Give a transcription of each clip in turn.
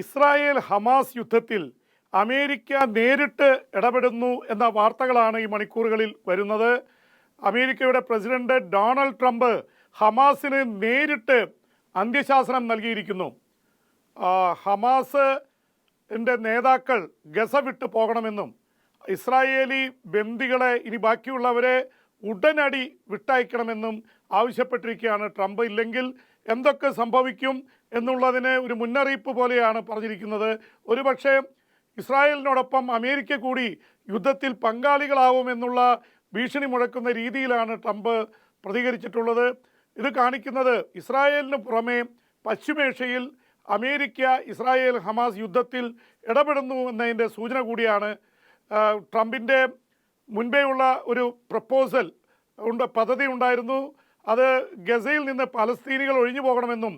Israel Hamas യുദ്ധത്തിൽ America നേരിട്ട് ഇടപെടുന്നു എന്ന വാർത്തകളാണ് ഈ മണിക്കൂറുകളിൽ വരുന്നത്. അമേരിക്കയുടെ പ്രസിഡന്റ് ഡൊണാൾഡ് ട്രംപ് ഹമാസിന് നേരിട്ട് അന്ത്യശാസനം നൽകിയിരിക്കുന്നു. ഹമാസ് എന്റെ നേതാക്കൾ ഗസ വിട്ടു പോകണമെന്നും ഇസ്രായേലി ബന്ദികളെ ഇനി ബാക്കിയുള്ളവരെ ഉടനടി വിട്ടയക്കണമെന്നും ആവശ്യപ്പെട്ടിരിക്കുകയാണ് ട്രംപ്. ഇല്ലെങ്കിൽ എന്തൊക്കെ സംഭവിക്കും? എന്നുള്ളതിന് ഒരു മുന്നറിയിപ്പ് പോലെയാണ് പറഞ്ഞിരിക്കുന്നത്. ഒരുപക്ഷെ ഇസ്രായേലിനോടൊപ്പം അമേരിക്ക കൂടി യുദ്ധത്തിൽ പങ്കാളികളാവുമെന്നുള്ള ഭീഷണി മുഴക്കുന്ന രീതിയിലാണ് ട്രംപ് പ്രതികരിച്ചിട്ടുള്ളത്. ഇത് കാണിക്കുന്നത് ഇസ്രായേലിന് പുറമെ പശ്ചിമേഷ്യയിൽ അമേരിക്ക ഇസ്രായേൽ ഹമാസ് യുദ്ധത്തിൽ ഇടപെടുന്നു എന്നതിന്റെ സൂചന കൂടിയാണ്. ട്രംപിന്റെ മുൻപേയുള്ള ഒരു പ്രപ്പോസൽ ഉണ്ട് പദ്ധതി ഉണ്ടായിരുന്നു. അത് ഗസയിൽ നിന്ന് പലസ്തീനികൾ ഒഴിഞ്ഞു പോകണമെന്നും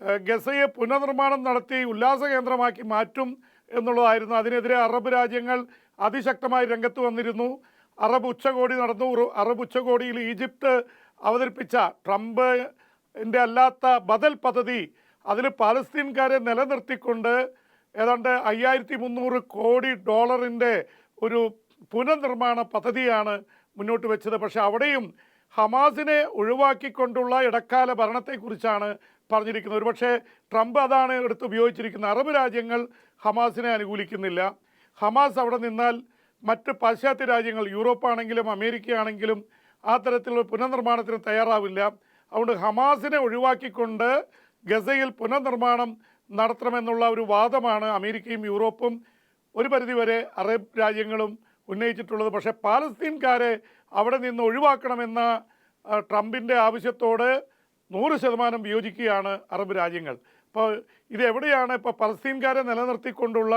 ഗസയെ പുനർനിർമ്മാണം നടത്തി ഉല്ലാസ കേന്ദ്രമാക്കി മാറ്റും എന്നുള്ളതായിരുന്നു. അതിനെതിരെ അറബ് രാജ്യങ്ങൾ അതിശക്തമായി രംഗത്ത് വന്നിരുന്നു. അറബ് ഉച്ചകോടി നടന്നു. അറബ് ഉച്ചകോടിയിൽ ഈജിപ്ത് അവതരിപ്പിച്ച ട്രംപിന്റെ അല്ലാത്ത ബദൽ പദ്ധതി അതിൽ പാലസ്തീൻകാരെ നിലനിർത്തിക്കൊണ്ട് ഏതാണ്ട് അയ്യായിരത്തി മുന്നൂറ് കോടി ഡോളറിന്റെ ഒരു പുനർനിർമ്മാണ പദ്ധതിയാണ് മുന്നോട്ട് വെച്ചത്. പക്ഷേ അവിടെയും ഹമാസിനെ ഒഴിവാക്കിക്കൊണ്ടുള്ള ഇടക്കാല ഭരണത്തെക്കുറിച്ചാണ് പറഞ്ഞിരിക്കുന്നത് ഒരുപക്ഷെ ട്രംപ് അതാണ് എടുത്ത് ഉപയോഗിച്ചിരിക്കുന്നത് അറബ് രാജ്യങ്ങൾ ഹമാസിനെ അനുകൂലിക്കുന്നില്ല. ഹമാസ് അവിടെ നിന്നാൽ മറ്റ് പാശ്ചാത്യ രാജ്യങ്ങൾ യൂറോപ്പാണെങ്കിലും ആണെങ്കിലും ആ തരത്തിലുള്ള പുനർനിർമ്മാണത്തിന് തയ്യാറാവില്ല. അതുകൊണ്ട് ഹമാസിനെ ഒഴിവാക്കിക്കൊണ്ട് ഗസയിൽ പുനർനിർമ്മാണം നടത്തണമെന്നുള്ള ഒരു വാദമാണ് അമേരിക്കയും യൂറോപ്പും ഒരു പരിധിവരെ അറബ് രാജ്യങ്ങളും ഉന്നയിച്ചിട്ടുള്ളത്. പക്ഷേ പാലസ്തീൻകാരെ അവിടെ നിന്ന് ഒഴിവാക്കണമെന്ന ട്രംപിന്റെ ആവശ്യത്തോട് നൂറ് ശതമാനം വിയോജിക്കുകയാണ് അറബ് രാജ്യങ്ങൾ. അപ്പോൾ ഇത് എവിടെയാണ് ഇപ്പോൾ പലസ്തീൻകാരെ നിലനിർത്തിക്കൊണ്ടുള്ള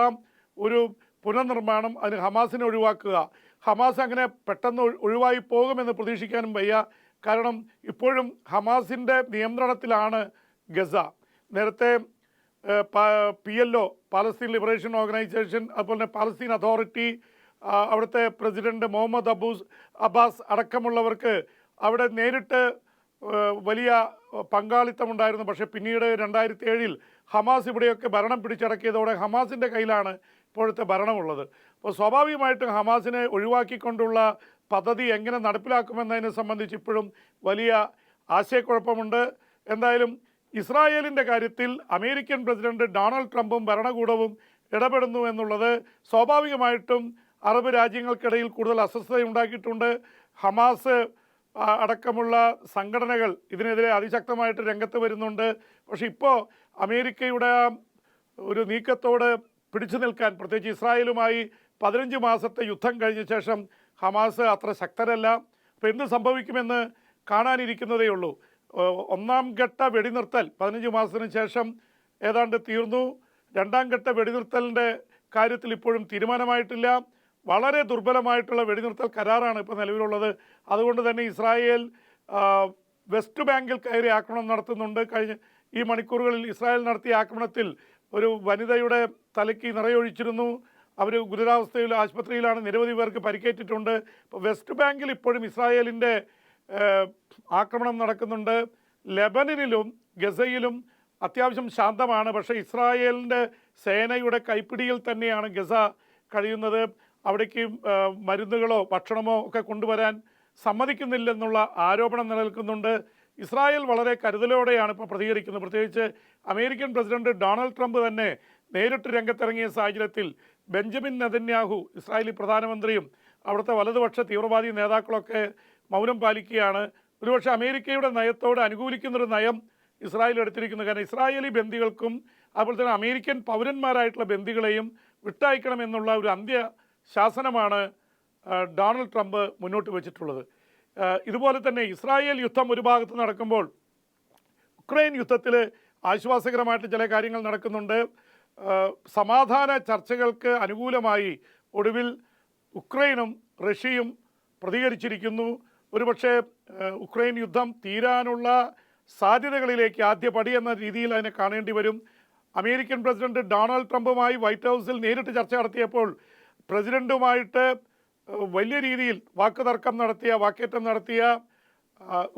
ഒരു പുനർനിർമ്മാണം അതിന് ഹമാസിനെ ഒഴിവാക്കുക? ഹമാസ് അങ്ങനെ പെട്ടെന്ന് ഒഴി- ഒഴിവായി പോകുമെന്ന് പ്രതീക്ഷിക്കാനും വയ്യ. കാരണം ഇപ്പോഴും ഹമാസിന്റെ നിയന്ത്രണത്തിലാണ് ഗസ. നേരത്തെ P L O Palestine liberation organisation അതുപോലെ തന്നെ പാലസ്തീൻ അതോറിറ്റി അവിടുത്തെ പ്രസിഡന്റ് മുഹമ്മദ് അബൂസ് അബ്ബാസ് അടക്കമുള്ളവർക്ക് അവിടെ നേരിട്ട് വലിയ പങ്കാളിത്തമുണ്ടായിരുന്നു. പക്ഷേ പിന്നീട് രണ്ടായിരത്തി ഏഴിൽ ഹമാസ് ഇവിടെയൊക്കെ ഭരണം പിടിച്ചടക്കിയതോടെ ഹമാസിന്റെ കയ്യിലാണ് ഇപ്പോഴത്തെ ഭരണമുള്ളത്. അപ്പോൾ സ്വാഭാവികമായിട്ടും ഹമാസിനെ ഒഴിവാക്കിക്കൊണ്ടുള്ള പദ്ധതി എങ്ങനെ നടപ്പിലാക്കുമെന്നതിനെ സംബന്ധിച്ച് ഇപ്പോഴും വലിയ ആശയക്കുഴപ്പമുണ്ട്. എന്തായാലും ഇസ്രായേലിന്റെ കാര്യത്തിൽ അമേരിക്കൻ പ്രസിഡന്റ് ഡൊണാൾഡ് ട്രംപും ഭരണകൂടവും ഇടപെടുന്നു എന്നുള്ളത് സ്വാഭാവികമായിട്ടും അറബ് രാജ്യങ്ങൾക്കിടയിൽ കൂടുതൽ അസ്വസ്ഥതയുണ്ടാക്കിയിട്ടുണ്ട്. ഹമാസ് അടക്കമുള്ള സംഘടനകൾ ഇതിനെതിരെ അതിശക്തമായിട്ട് രംഗത്ത് വരുന്നുണ്ട്. പക്ഷേ ഇപ്പോൾ അമേരിക്കയുടെ ഒരു നീക്കത്തോട് പിടിച്ചു നിൽക്കാൻ പ്രത്യേകിച്ച് ഇസ്രായേലുമായി പതിനഞ്ച് മാസത്തെ യുദ്ധം കഴിഞ്ഞ ശേഷം ഹമാസ് അത്ര ശക്തരല്ല. അപ്പോൾ എന്ത് സംഭവിക്കുമെന്ന് കാണാനിരിക്കുന്നതേ ഉള്ളൂ. ഒന്നാം ഘട്ട വെടിനിർത്തൽ പതിനഞ്ച് മാസത്തിന് ശേഷം ഏതാണ്ട് തീർന്നു. രണ്ടാം ഘട്ട വെടിനിർത്തലിന്റെ കാര്യത്തിൽ ഇപ്പോഴും തീരുമാനമായിട്ടില്ല. വളരെ ദുർബലമായിട്ടുള്ള വെടിനിർത്തൽ കരാറാണ് ഇപ്പോൾ നിലവിലുള്ളത്. അതുകൊണ്ട് തന്നെ ഇസ്രായേൽ വെസ്റ്റ് ബാങ്കിൽ കയറി ആക്രമണം നടത്തുന്നുണ്ട്. കഴിഞ്ഞ ഈ മണിക്കൂറുകളിൽ ഇസ്രായേൽ നടത്തിയ ആക്രമണത്തിൽ ഒരു വനിതയുടെ തലയ്ക്ക് നിറയൊഴിച്ചിരുന്നു. അവർ ഗുരുതരാവസ്ഥയിൽ ആശുപത്രിയിലാണ് നിരവധി പേർക്ക് പരിക്കേറ്റിട്ടുണ്ട്. ഇപ്പോൾ വെസ്റ്റ് ബാങ്കിൽ ഇപ്പോഴും ഇസ്രായേലിന്റെ ആക്രമണം നടക്കുന്നുണ്ട്. ലെബനനിലും ഗസയിലും അത്യാവശ്യം ശാന്തമാണ്. പക്ഷേ ഇസ്രായേലിന്റെ സേനയുടെ കൈപ്പിടിയിൽ തന്നെയാണ് ഗസ കഴിയുന്നത്. അവിടേക്ക് മരുന്നുകളോ ഭക്ഷണമോ ഒക്കെ കൊണ്ടുവരാൻ സമ്മതിക്കുന്നില്ലെന്നുള്ള ആരോപണം നിലനിൽക്കുന്നുണ്ട്. ഇസ്രായേൽ വളരെ കരുതലോടെയാണ് ഇപ്പോൾ പ്രതികരിക്കുന്നത്. പ്രത്യേകിച്ച് അമേരിക്കൻ പ്രസിഡന്റ് ഡൊണാൾഡ് ട്രംപ് തന്നെ നേരിട്ട് രംഗത്തിറങ്ങിയ സാഹചര്യത്തിൽ ബെഞ്ചമിൻ നെതന്യാഹു ഇസ്രായേലി പ്രധാനമന്ത്രിയും അവിടുത്തെ വലതുപക്ഷ തീവ്രവാദി നേതാക്കളൊക്കെ മൗനം പാലിക്കുകയാണ്. ഒരുപക്ഷെ അമേരിക്കയുടെ നയത്തോട് അനുകൂലിക്കുന്നൊരു നയം ഇസ്രായേൽ എടുത്തിരിക്കുന്നു. കാരണം ഇസ്രായേലി ബന്ദികൾക്കും അതുപോലെ തന്നെ അമേരിക്കൻ പൗരന്മാരായിട്ടുള്ള ബന്ദികളെയും വിട്ടയക്കണമെന്നുള്ള ഒരു അന്ത്യ ശാസനമാണ് ഡൊണാൾഡ് ട്രംപ് മുന്നോട്ട് വെച്ചിട്ടുള്ളത്. ഇതുപോലെ തന്നെ ഇസ്രായേൽ യുദ്ധം ഒരു ഭാഗത്ത് നടക്കുമ്പോൾ ഉക്രൈൻ യുദ്ധത്തിൽ ആശ്വാസകരമായിട്ട് ചില കാര്യങ്ങൾ നടക്കുന്നുണ്ട്. സമാധാന ചർച്ചകൾക്ക് അനുകൂലമായി ഒടുവിൽ ഉക്രൈനും റഷ്യയും പ്രതികരിച്ചിരിക്കുന്നു. ഒരുപക്ഷെ ഉക്രൈൻ യുദ്ധം തീരാനുള്ള സാധ്യതകളിലേക്ക് ആദ്യ പടി എന്ന രീതിയിൽ അതിനെ കാണേണ്ടി വരും. അമേരിക്കൻ പ്രസിഡന്റ് ഡൊണാൾഡ് ട്രംപുമായി വൈറ്റ് ഹൗസിൽ നേരിട്ട് ചർച്ച നടത്തിയപ്പോൾ പ്രസിഡന്റുമായിട്ട് വലിയ രീതിയിൽ വാക്കുതർക്കം നടത്തിയ വാക്കേറ്റം നടത്തിയ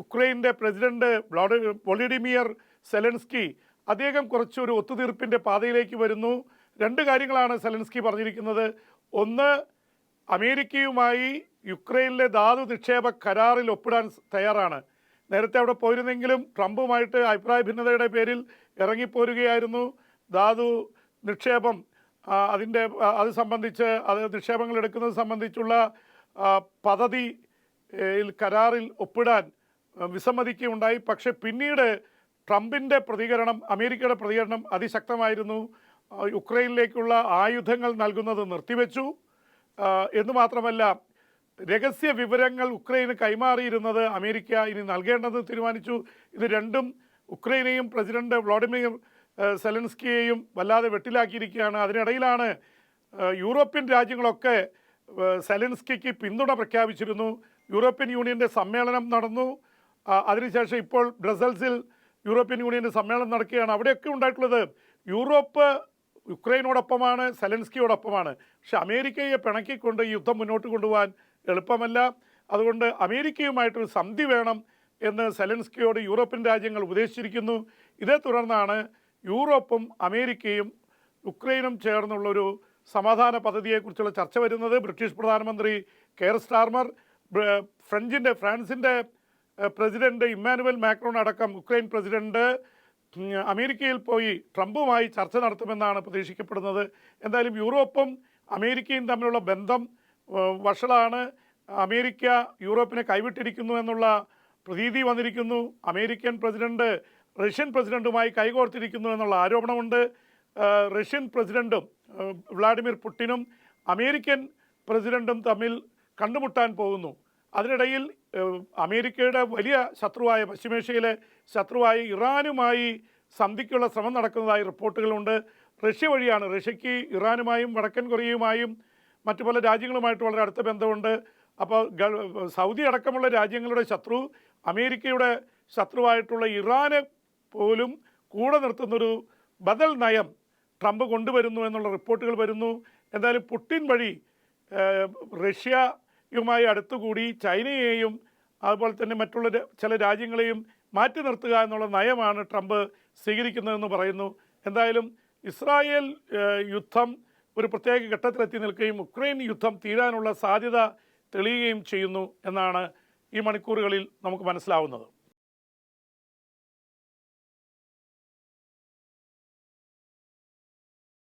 ഉക്രൈന്റെ പ്രസിഡന്റ് വ്ളാഡി വൊളിഡിമിയർ സെലൻസ്കി അദ്ദേഹം കുറച്ചൊരു ഒത്തുതീർപ്പിന്റെ പാതയിലേക്ക് വരുന്നു. രണ്ട് കാര്യങ്ങളാണ് സെലൻസ്കി പറഞ്ഞിരിക്കുന്നത്. ഒന്ന് അമേരിക്കയുമായി യുക്രൈനിലെ ധാതു നിക്ഷേപ കരാറിൽ ഒപ്പിടാൻ തയ്യാറാണ്. നേരത്തെ അവിടെ പോയിരുന്നെങ്കിലും ട്രംപുമായിട്ട് അഭിപ്രായ ഭിന്നതയുടെ പേരിൽ ഇറങ്ങിപ്പോരുകയായിരുന്നു. ധാതു നിക്ഷേപം അതിന്റെ അത് സംബന്ധിച്ച് അത് നിക്ഷേപങ്ങൾ എടുക്കുന്നത് സംബന്ധിച്ചുള്ള പദ്ധതി കരാറിൽ ഒപ്പിടാൻ വിസമ്മതിക്കുക വിസമ്മതിക്കുകയുണ്ടായി. പക്ഷേ പിന്നീട് ട്രംപിന്റെ പ്രതികരണം അമേരിക്കയുടെ പ്രതികരണം അതിശക്തമായിരുന്നു. യുക്രൈനിലേക്കുള്ള ആയുധങ്ങൾ നൽകുന്നത് നിർത്തിവെച്ചു. എന്ന് മാത്രമല്ല രഹസ്യ വിവരങ്ങൾ ഉക്രൈന് കൈമാറിയിരുന്നത് അമേരിക്ക ഇനി നൽകേണ്ടെന്ന് തീരുമാനിച്ചു. ഇത് രണ്ടും ഉക്രൈനെയും പ്രസിഡന്റ് വ്ളാഡിമിർ സെലൻസ്കിയെയും വല്ലാതെ വെട്ടിലാക്കിയിരിക്കുകയാണ്. അതിനിടയിലാണ് യൂറോപ്യൻ രാജ്യങ്ങളൊക്കെ സെലൻസ്കിക്ക് പിന്തുണ പ്രഖ്യാപിച്ചിരുന്നു. യൂറോപ്യൻ യൂണിയന്റെ സമ്മേളനം നടന്നു. അതിനുശേഷം ഇപ്പോൾ ബ്രസൽസിൽ യൂറോപ്യൻ യൂണിയന്റെ സമ്മേളനം നടക്കുകയാണ്. അവിടെയൊക്കെ ഉണ്ടായിട്ടുള്ളത് യൂറോപ്പ് യുക്രൈനോടൊപ്പമാണ് സെലൻസ്കിയോടൊപ്പമാണ്. പക്ഷെ അമേരിക്കയെ പിണക്കിക്കൊണ്ട് ഈ യുദ്ധം മുന്നോട്ട് കൊണ്ടുപോകാൻ എളുപ്പമല്ല. അതുകൊണ്ട് അമേരിക്കയുമായിട്ടൊരു സന്ധി വേണം എന്ന് സെലൻസ്കിയോട് യൂറോപ്യൻ രാജ്യങ്ങൾ ഉപദേശിച്ചിരിക്കുന്നു. ഇതേ തുടർന്നാണ് യൂറോപ്പും അമേരിക്കയും യുക്രൈനും ചേർന്നുള്ളൊരു സമാധാന പദ്ധതിയെക്കുറിച്ചുള്ള ചർച്ച വരുന്നത് ബ്രിട്ടീഷ് പ്രധാനമന്ത്രി കെയർ സ്റ്റാർമർ ഫ്രഞ്ചിന്റെ ഫ്രാൻസിന്റെ പ്രസിഡന്റ് ഇമ്മാനുവൽ മാക്രോൺ അടക്കം ഉക്രൈൻ പ്രസിഡന്റ് അമേരിക്കയിൽ പോയി ട്രംപുമായി ചർച്ച നടത്തുമെന്നാണ് പ്രതീക്ഷിക്കപ്പെടുന്നത്. എന്തായാലും യൂറോപ്പും അമേരിക്കയും തമ്മിലുള്ള ബന്ധം വഷളാണ്. അമേരിക്ക യൂറോപ്പിനെ കൈവിട്ടിരിക്കുന്നു എന്നുള്ള പ്രതീതി വന്നിരിക്കുന്നു. അമേരിക്കൻ പ്രസിഡന്റ് റഷ്യൻ പ്രസിഡന്റുമായി കൈകോർത്തിരിക്കുന്നു എന്നുള്ള ആരോപണമുണ്ട്. റഷ്യൻ പ്രസിഡന്റും വ്ളാഡിമിർ പുടിനും അമേരിക്കൻ പ്രസിഡന്റും തമ്മിൽ കണ്ടുമുട്ടാൻ പോകുന്നു. അതിനിടയിൽ അമേരിക്കയുടെ വലിയ ശത്രുവായ പശ്ചിമേഷ്യയിലെ ശത്രുവായ ഇറാനുമായി സന്ധിക്കുള്ള ശ്രമം നടക്കുന്നതായി റിപ്പോർട്ടുകളുണ്ട്. റഷ്യ വഴിയാണ്. റഷ്യക്ക് ഇറാനുമായും വടക്കൻ കൊറിയയുമായും മറ്റു പല രാജ്യങ്ങളുമായിട്ട് വളരെ അടുത്ത ബന്ധമുണ്ട്. അപ്പോൾ സൗദി അടക്കമുള്ള രാജ്യങ്ങളുടെ ശത്രു അമേരിക്കയുടെ ശത്രുവായിട്ടുള്ള ഇറാന് പോലും കൂടെ നിർത്തുന്നൊരു ബദൽ നയം ട്രംപ് കൊണ്ടുവരുന്നു എന്നുള്ള റിപ്പോർട്ടുകൾ വരുന്നു. എന്തായാലും പുട്ടിൻ വഴി റഷ്യയുമായി അടുത്തുകൂടി ചൈനയെയും അതുപോലെ തന്നെ മറ്റുള്ള ചില രാജ്യങ്ങളെയും മാറ്റി നിർത്തുക എന്നുള്ള നയമാണ് ട്രംപ് സ്വീകരിക്കുന്നതെന്ന് പറയുന്നു. എന്തായാലും ഇസ്രായേൽ യുദ്ധം ഒരു പ്രത്യേക ഘട്ടത്തിലെത്തി നിൽക്കുകയും ഉക്രൈൻ യുദ്ധം തീരാനുള്ള സാധ്യത തെളിയുകയും ചെയ്യുന്നു എന്നാണ് ഈ മണിക്കൂറുകളിൽ നമുക്ക് മനസ്സിലാവുന്നത്.